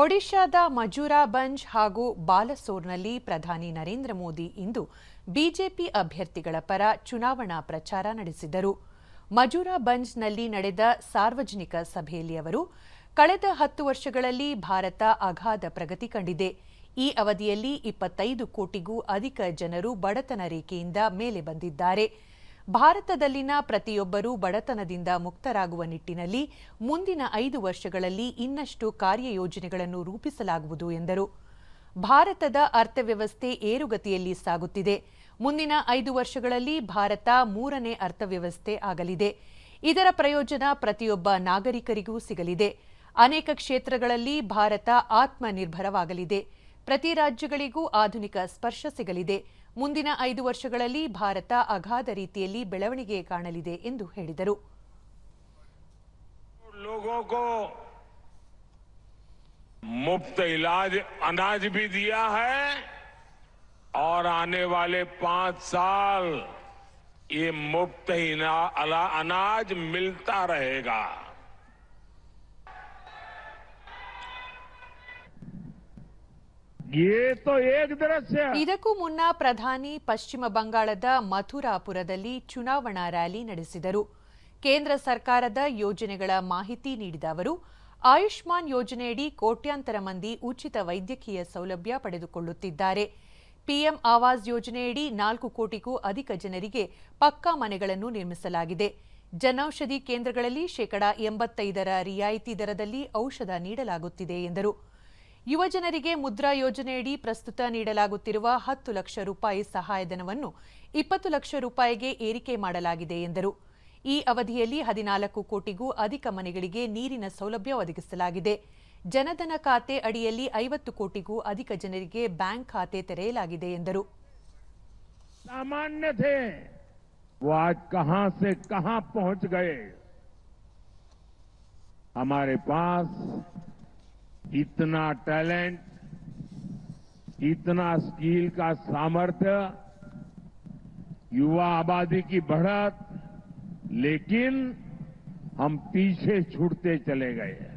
ಒಡಿಶಾದ ಮಜೂರಾಬಂಜ್ ಹಾಗೂ ಬಾಲಸೋರ್ನಲ್ಲಿ ಪ್ರಧಾನಿ ನರೇಂದ್ರ ಮೋದಿ ಇಂದು ಬಿಜೆಪಿ ಅಭ್ಯರ್ಥಿಗಳ ಪರ ಚುನಾವಣಾ ಪ್ರಚಾರ ನಡೆಸಿದರು. ಮಜೂರಾಬಂಜ್ನಲ್ಲಿ ನಡೆದ ಸಾರ್ವಜನಿಕ ಸಭೆಯಲ್ಲಿ ಅವರು, ಕಳೆದ ಹತ್ತು ವರ್ಷಗಳಲ್ಲಿ ಭಾರತ ಅಗಾಧ ಪ್ರಗತಿ ಕಂಡಿದೆ. ಈ ಅವಧಿಯಲ್ಲಿ ಇಪ್ಪತ್ತೈದು ಕೋಟಿಗೂ ಅಧಿಕ ಜನರು ಬಡತನ ರೇಖೆಯಿಂದ ಮೇಲೆ ಬಂದಿದ್ದಾರೆ. ಭಾರತದಲ್ಲಿನ ಪ್ರತಿಯೊಬ್ಬರೂ ಬಡತನದಿಂದ ಮುಕ್ತರಾಗುವ ನಿಟ್ಟಿನಲ್ಲಿ ಮುಂದಿನ ಐದು ವರ್ಷಗಳಲ್ಲಿ ಇನ್ನಷ್ಟು ಕಾರ್ಯಯೋಜನೆಗಳನ್ನು ರೂಪಿಸಲಾಗುವುದು ಎಂದರು. ಭಾರತದ ಅರ್ಥವ್ಯವಸ್ಥೆ ಏರುಗತಿಯಲ್ಲಿ ಸಾಗುತ್ತಿದೆ. ಮುಂದಿನ ಐದು ವರ್ಷಗಳಲ್ಲಿ ಭಾರತ ಮೂರನೇ ಅರ್ಥವ್ಯವಸ್ಥೆ ಆಗಲಿದೆ. ಇದರ ಪ್ರಯೋಜನ ಪ್ರತಿಯೊಬ್ಬ ನಾಗರಿಕರಿಗೂ ಸಿಗಲಿದೆ. ಅನೇಕ ಕ್ಷೇತ್ರಗಳಲ್ಲಿ ಭಾರತ ಆತ್ಮನಿರ್ಭರವಾಗಲಿದೆ. ಪ್ರತಿ ರಾಜ್ಯಗಳಿಗೂ ಆಧುನಿಕ ಸ್ಪರ್ಶ ಸಿಗಲಿದೆ ಮುಂದಿನ ಐದು ವರ್ಷಗಳಲ್ಲಿ ಭಾರತ ಅಗಾಧ ರೀತಿಯಲ್ಲಿ ಬೆಳವಣಿಗೆ ಕಾಣಲಿದೆ ಎಂದು ಹೇಳಿದರು लोगों को मुफ्त इलाज अनाज भी दिया है और आने वाले पांच साल ये मुफ्त ही ना- अला- अनाज मिलता रहेगा ಇದಕ್ಕೂ ಮುನ್ನ ಪ್ರಧಾನಿ ಪಶ್ಚಿಮ ಬಂಗಾಳದ ಮಥುರಾಪುರದಲ್ಲಿ ಚುನಾವಣಾ ರ್ಯಾಲಿ ನಡೆಸಿದರು. ಕೇಂದ್ರ ಸರ್ಕಾರದ ಯೋಜನೆಗಳ ಮಾಹಿತಿ ನೀಡಿದ ಅವರು, ಆಯುಷ್ಮಾನ್ ಯೋಜನೆಯಡಿ ಕೋಟ್ಯಾಂತರ ಮಂದಿ ಉಚಿತ ವೈದ್ಯಕೀಯ ಸೌಲಭ್ಯ ಪಡೆದುಕೊಳ್ಳುತ್ತಿದ್ದಾರೆ. ಪಿಎಂ ಆವಾಸ್ ಯೋಜನೆಯಡಿ ನಾಲ್ಕು ಕೋಟಿಗೂ ಅಧಿಕ ಜನರಿಗೆ ಪಕ್ಕಾ ಮನೆಗಳನ್ನು ನಿರ್ಮಿಸಲಾಗಿದೆ. ಜನೌಷಧಿ ಕೇಂದ್ರಗಳಲ್ಲಿ ಶೇಕಡಾ ಎಂಬತ್ತೈದರ ರಿಯಾಯಿತಿ ದರದಲ್ಲಿ ಔಷಧ ನೀಡಲಾಗುತ್ತಿದೆ ಎಂದರು. ಯುವ ಜನರಿಗೆ ಮುದ್ರಾ ಯೋಜನೆಯಡಿ ಪ್ರಸ್ತುತ ನೀಡಲಾಗುತ್ತಿರುವ ಹತ್ತು ಲಕ್ಷ ರೂಪಾಯಿ ಸಹಾಯಧನವನ್ನು ಇಪ್ಪತ್ತು ಲಕ್ಷ ರೂಪಾಯಿಗೆ ಏರಿಕೆ ಮಾಡಲಾಗಿದೆ ಎಂದರು ಈ ಅವಧಿಯಲ್ಲಿ ಹದಿನಾಲ್ಕು ಕೋಟಿಗೂ ಅಧಿಕ ಮನೆಗಳಿಗೆ ನೀರಿನ ಸೌಲಭ್ಯ ಒದಗಿಸಲಾಗಿದೆ ಜನಧನ ಖಾತೆ ಅಡಿಯಲ್ಲಿ ಐವತ್ತು ಕೋಟಿಗೂ ಅಧಿಕ ಜನರಿಗೆ ಬ್ಯಾಂಕ್ ಖಾತೆ ತೆರೆಯಲಾಗಿದೆ ಎಂದರು सामान्य थे वो आज कहां से कहां पहुंच गए हमारे पास इतना टैलेंट, इतना स्किल का सामर्थ्य युवा आबादी की बढ़त, लेकिन हम पीछे छूटते चले गए